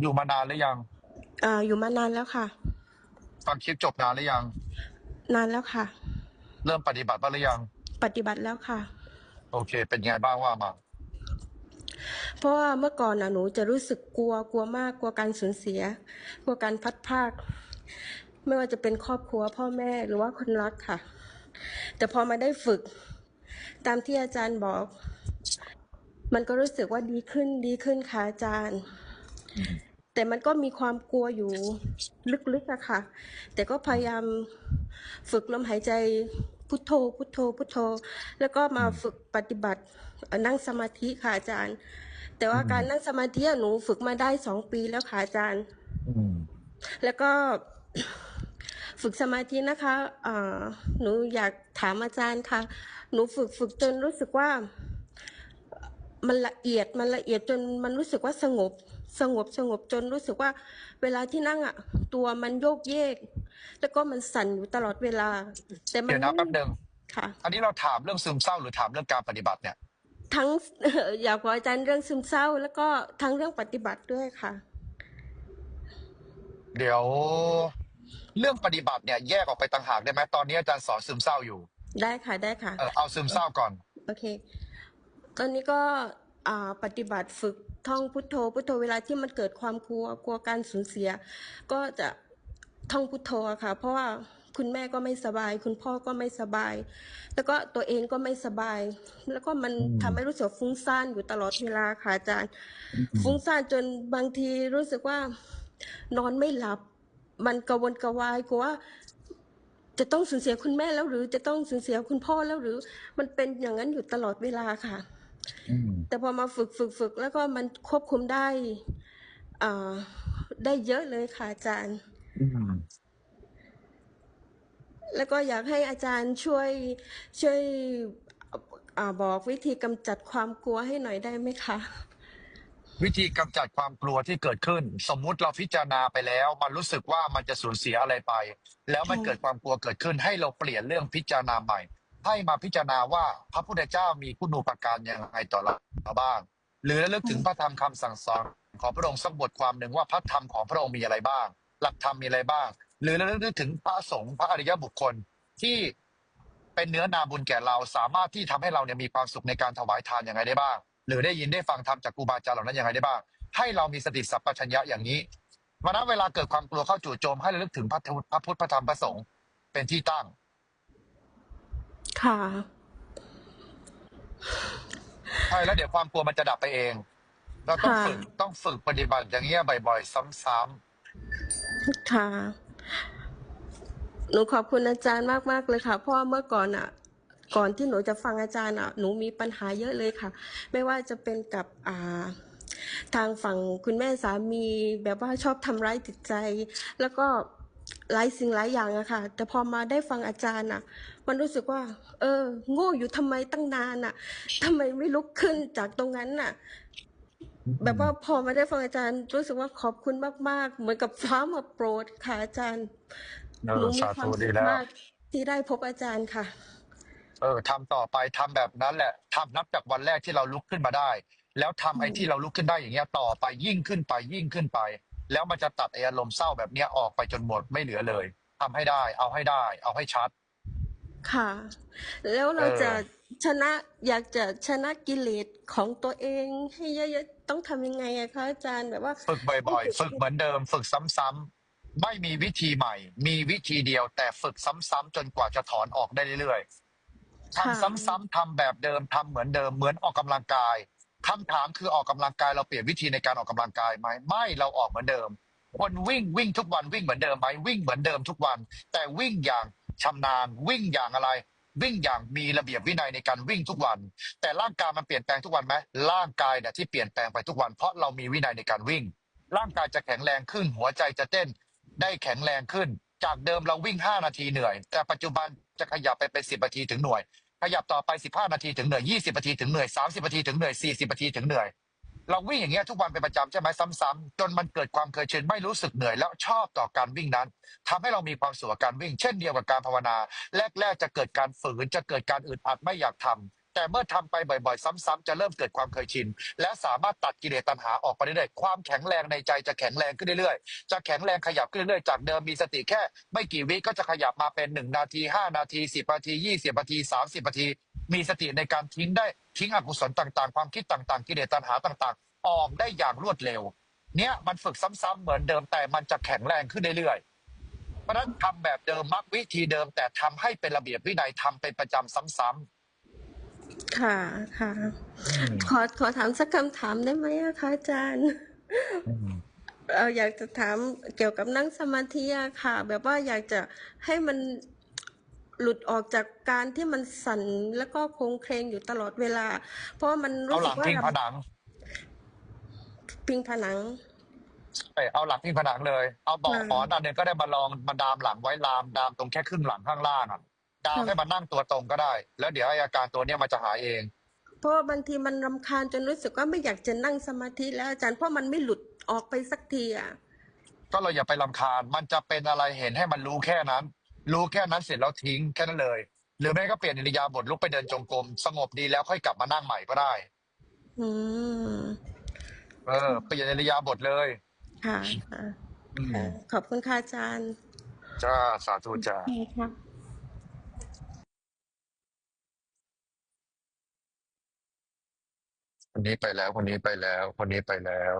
อยู่มานานหรือยังเอ่ออยู่มานานแล้วค่ะ ฟังคลิปจบนานหรือยัง นานแล้วค่ะ เริ่มปฏิบัติบ้างหรือยัง ปฏิบัติแล้วค่ะ โอเค เป็นไงบ้างว่ามาเพราะว่าเมื่อก่อนนะหนูจะรู้สึกกลัวกลัวมากกลัวการสูญเสีย กลัวการพัดพราก ไม่ว่าจะเป็นครอบครัวพ่อแม่หรือว่าคนรักค่ะ แต่พอมาได้ฝึก ตามที่อาจารย์บอก มันก็รู้สึกว่าดีขึ้นดีขึ้นค่ะอาจารย์ แต่มันก็มีความกลัวอยู่ลึกๆอะค่ะแต่ก็พยายามฝึกลมหายใจพุทโธ พุทโธ พุทโธ แล้วก็มาฝึกปฏิบัติเอ่อนั่งสมาธิค่ะอาจารย์ แต่ว่าการนั่งสมาธิอะหนูฝึกมาได้สองปีแล้วค่ะอาจารย์อืมแล้วก็ฝึกสมาธินะคะเอ่อหนูอยากถามอาจารย์ค่ะ หนูฝึกฝึกจนรู้สึกว่า มันละเอียดมันละเอียดจนมันรู้สึกว่าสงบ สงบสงบจนรู้สึกว่า เวลาที่นั่งอะ ตัวมันโยกเยก แล้วก็มันสั่นอยู่ตลอดเวลา แต่มันเดี๋ยวนะแป๊บหนึงค่ะ อันนี้เราถามเรื่องซึมเศร้าหรือถามเรื่องการปฏิบัติเนี่ย ทั้ง อยากบอกอาจารย์เรื่องซึมเศร้า แล้วก็ทั้งเรื่องปฏิบัติด้วยค่ะ เดี๋ยวเรื่องปฏิบัติเนี่ยแยกออกไปต่างหากได้ไหมตอนนี้อาจารย์สอนซึมเศร้าอยู่ได้ค่ะได้ค่ะ เออเอาซึมเศร้าก่อน โอเค ตอนนี้ก็อ่าปฏิบัติฝึกท่องพุทโธ พุทโธเวลาที่มันเกิดความกลัวกลัวการสูญเสีย ก็จะท่องพุทโธอะค่ะ เพราะว่าคุณแม่ก็ไม่สบาย คุณพ่อก็ไม่สบาย แล้วก็ตัวเองก็ไม่สบาย แล้วก็มันอืมทำให้รู้สึกฟุ้งซ่านอยู่ตลอดเวลาค่ะอาจารย์ ฟุ้งซ่านจนบางทีรู้สึกว่านอนไม่หลับ มันกระวนกระวายกลัวว่าจะต้องสูญเสียคุณแม่แล้วหรือจะต้องสูญเสียคุณพ่อแล้วหรือ มันเป็นอย่างนั้นอยู่ตลอดเวลาค่ะอืม แต่พอมาฝึกฝึกฝึกแล้วก็มันควบคุมได้อ่าได้เยอะเลยค่ะอาจารย์อืมแล้วก็อยากให้อาจารย์ช่วยช่วยอ่าบอกวิธีกำจัดความกลัวให้หน่อยได้ไหมคะ วิธีกำจัดความกลัวที่เกิดขึ้น สมมุติเราพิจารณาไปแล้ว มันรู้สึกว่ามันจะสูญเสียอะไรไป แล้วมันค่ะเกิดความกลัวเกิดขึ้นให้เราเปลี่ยนเรื่องพิจารณาใหม่ ให้มาพิจารณาว่าพระพุทธเจ้ามีคุณูปการอยังไงต่อเราบ้าง หรือระลึกถึงพระธรรมคำสั่งสอนของพระองค์สักบทความหนึ่งว่าพระธรรมของพระองค์มีอะไรบ้าง หลักธรรมมีอะไรบ้าง หรือระลึกถึงพระสงฆ์พระอริยบุคคลที่เป็นเนื้อนาบุญแก่เราสามารถที่ทำให้เราเนี่ยมีความสุขในการถวายทานอยังไงได้บ้าง หรือได้ยินได้ฟังธรรมจากครูบาอาจารย์เหล่านั้นอยังไงได้บ้าง ให้เรามีสติสัพพัญญะอย่างนี้วันนั้นเวลาเกิดความกลัวเข้าจู่โจมให้ระลึกถึงพระพุทธพระพุทธพระธรรมพระสงฆ์เป็นที่ตั้ง ค่ะ ใช่แล้วเดี๋ยวความกลัวมันจะดับไปเอง เราต้องค่ะ ฝึกต้องฝึกปฏิบัติอย่างเงี้ยบ่อยๆ ซ้ำค่ะ หนูขอบคุณอาจารย์มาก ๆ เลยค่ะ เพราะว่าเมื่อก่อนอะ ก่อนที่หนูจะฟังอาจารย์อะ หนูมีปัญหาเยอะเลยค่ะ ไม่ว่าจะเป็นกับอ่า ทางฝั่งคุณแม่สามีแบบว่าชอบทำร้ายจิตใจ แล้วก็ หลายสิ่งหลายอย่างอะค่ะ แต่พอมาได้ฟังอาจารย์อะมันรู้สึกว่า เออ โง่อยู่ทำไมตั้งนานอะทำไมไม่ลุกขึ้นจากตรงนั้นน่ะๆแบบว่าพอมาได้ฟังอาจารย์รู้สึกว่าขอบคุณมาก ๆ เหมือนกับฟ้ามาโปรดค่ะอาจารย์เอหนูอมีสาความธุสุดีขแล้วมากที่ได้พบอาจารย์ค่ะ เออทำต่อไปทำแบบนั้นแหละทำนับจากวันแรกที่เราลุกขึ้นมาได้ แล้วทำไอ้ที่เราลุกขึ้นได้อย่างเงี้ยต่อไปยิ่งขึ้นไปยิ่งขึ้นไป แล้วมันจะตัดไอ้อารมณ์เศร้าแบบเนี้ยออกไปจนหมดไม่เหลือเลยทำให้ได้ เอาให้ได้ เอาให้ชัด ค่ะ แล้วเราเออจะชนะอยากจะชนะกิเลสของตัวเองให้เยอะๆต้องทำยังไงอะคะอาจารย์แบบว่า ฝึกบ่อยๆ ฝึกเหมือนเดิม ฝึกซ้ำๆไม่มีวิธีใหม่ มีวิธีเดียว แต่ฝึกซ้ำๆจนกว่าจะถอนออกได้เรื่อยๆค่ะทำซ้ำๆทำแบบเดิมทำเหมือนเดิมเหมือนออกกำลังกาย คำถามคือออกกำลังกายเราเปลี่ยนวิธีในการออกกำลังกายไหมไม่เราออกเหมือนเดิม คนวิ่งวิ่งทุกวันวิ่งเหมือนเดิมไหมวิ่งเหมือนเดิมทุกวัน แต่วิ่งอย่างชำนาญ วิ่งอย่างอะไร วิ่งอย่างมีระเบียบวินัยในการวิ่งทุกวัน แต่ร่างกายมันเปลี่ยนแปลงทุกวันไหมร่างกายเนี่ยที่เปลี่ยนแปลงไปทุกวันเพราะเรามีวินัยในการวิ่ง ร่างกายจะแข็งแรงขึ้น หัวใจจะเต้น ได้แข็งแรงขึ้น จากเดิมเราวิ่ง 5 นาทีเหนื่อย แต่ปัจจุบันจะขยับไปเป็น10นาทีถึงหน่วย ขยับต่อไป 15 นาทีถึงเหนื่อย 20 นาทีถึงเหนื่อย 30 นาทีถึงเหนื่อย 40 นาทีถึงเหนื่อย เราวิ่งอย่างเงี้ยทุกวันเป็นประจำใช่ไหมซ้ำๆจนมันเกิดความเคยชินไม่รู้สึกเหนื่อยแล้วชอบต่อการวิ่งนั้นทำให้เรามีความสุขกับการวิ่ง เช่นเดียวกับการภาวนา แรกๆจะเกิดการฝืนจะเกิดการอึดอัดไม่อยากทำ แต่เมื่อทำไปบ่อยๆ ซ้ำๆจะเริ่มเกิดความเคยชิน และสามารถตัดกิเลสตัณหาออกไปเรื่อยๆความแข็งแรงในใจจะแข็งแรงขึ้นเรื่อยๆ จะแข็งแรงขยับขึ้นเรื่อยๆ จากเดิมมีสติแค่ ไม่กี่วิก็จะขยับมาเป็นหนึ่งนาทีห้านาทีสิบนาทียี่สิบนาทีสามสิบนาที มีสติในการทิ้งได้ทิ้งอกุศลต่างๆ ความคิดต่างๆ กิเลสตัณหาต่างๆ ออกได้อย่างรวดเร็ว เนี่ยมันฝึกซ้ำๆเหมือนเดิมแต่มันจะแข็งแรงขึ้นเรื่อยๆเพราะนั้นทำแบบเดิมมักวิธีเดิมแต่ทำให้เป็นระเบียบวินัยทำเป็นประจำซ้ำ ค่ะค่ะๆขอขอถามสักคำถามได้ไหมอะคะอาจารย์เอออยากจะถามเกี่ยวกับนั่งสมาธิอะค่ะ แบบว่าอยากจะให้มันหลุดออกจากการที่มันสั่นแล้วก็โครงเคลงอยู่ตลอดเวลา เพราะว่ามันเอารู้หสึลักงว่าพิงผนังพิงผนัง เอ้ยเอาหลังพิงผนังเลย เอาบอกค่ะหมอนอันหนึงก็ได้มาลองมาดามหลังไว้ลามดามตรงแค่ครึ่งหลังข้างล่างอะ ดามค่ะให้มันนั่งตัวตรงก็ได้ แล้วเดี๋ยวไอ้อาการตัวเนี้ยมันจะหายเอง เพราะว่าบางทีมันรำคาญจนรู้สึกว่าไม่อยากจะนั่งสมาธิแล้วอาจารย์เพราะมันไม่หลุดออกไปสักทีอะก็เราอย่าไปลำคาญ มันจะเป็นอะไรเห็นให้มันรู้แค่นั้น รู้แค่นั้นเสร็จแล้วทิ้งแค่นั้นเลย หรือไม่ก็เปลี่ยนอิริยาบถลุกไปเดินจงกรมสงบดีแล้วค่อยกลับมานั่งใหม่ก็ได้ อืมเออเปลี่ยนอิริยาบถเลยค่ะค่ะ อืมค่ะขอบคุณค่ะอาจารย์ จ้าสาธุจ้า ค่ะ คนนี้ไปแล้ว คนนี้ไปแล้ว คนนี้ไปแล้ว